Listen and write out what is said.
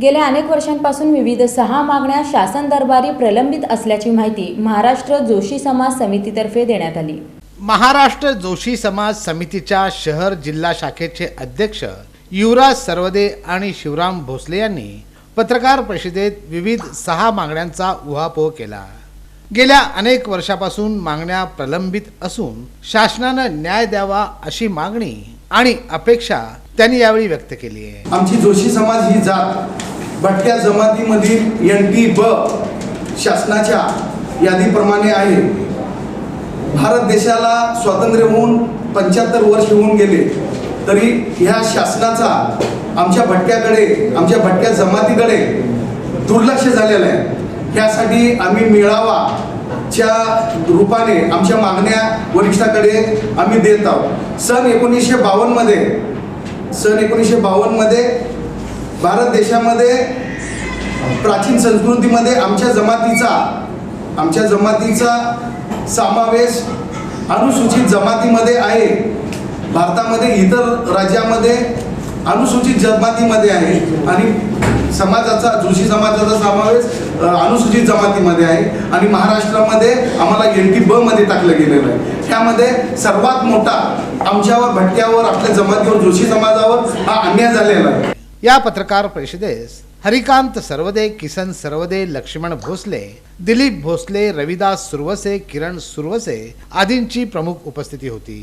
गेल्या अनेक वर्षांपासून विविध सहा मागण्या शासन दरबारी प्रलंबित असल्याची माहिती महाराष्ट्र जोशी समाज समितीतर्फे देण्यात आली. महाराष्ट्र जोशी समाज समितीच्या शहर जिल्हा शाखेचे अध्यक्ष युवराज सरवदे आणि शिवराम भोसले यांनी पत्रकार परिषदेत विविध सहा मागण्यांचा उहापोह केला. गेल्या अनेक वर्षापासून मागण्या प्रलंबित असून शासनानं न्याय द्यावा अशी मागणी आणि अपेक्षा त्यांनी यावेळी व्यक्त केली आहे. आमची जोशी समाज ही जात भटक्या जमातीमधील एन टी ब शासनाच्या यादीप्रमाणे आहे. भारत देशाला स्वातंत्र्य होऊन पंच्याहत्तर वर्ष होऊन गेले तरी ह्या शासनाचा आमच्या भटक्याकडे आमच्या भटक्या जमातीकडे दुर्लक्ष झालेलं आहे. ह्यासाठी आम्ही मेळावाच्या रूपाने आमच्या मागण्या वरिष्ठाकडे आम्ही देत आहोत. सन एकोणीसशे बावन्नमध्ये सन एकोणीसशे बावन्नमध्ये भारत देशामध्ये प्राचीन संस्कृतीमध्ये आमच्या जमातीचा आमच्या जमातीचा समावेश अनुसूचित जमातीमध्ये आहे. भारतामध्ये इतर राज्यामध्ये अनुसूचित जमातीमध्ये आहे आणि समाजाचा जोशी समाजाचा समावेश अनुसूचित जमातीमध्ये आहे. आणि महाराष्ट्रामध्ये आम्हाला एन टी बमध्ये टाकलं गेलेलं आहे. त्यामध्ये सर्वात मोठा आमच्यावर भटक्यावर आपल्या जमातीवर जोशी समाजावर हा अन्याय झालेला आहे. या पत्रकार परिषदेस हरिकांत सर्वदे किसन सर्वदे लक्ष्मण भोसले दिलीप भोसले रविदास सुरवसे किरण सुरवसे आदींची प्रमुख उपस्थिती होती.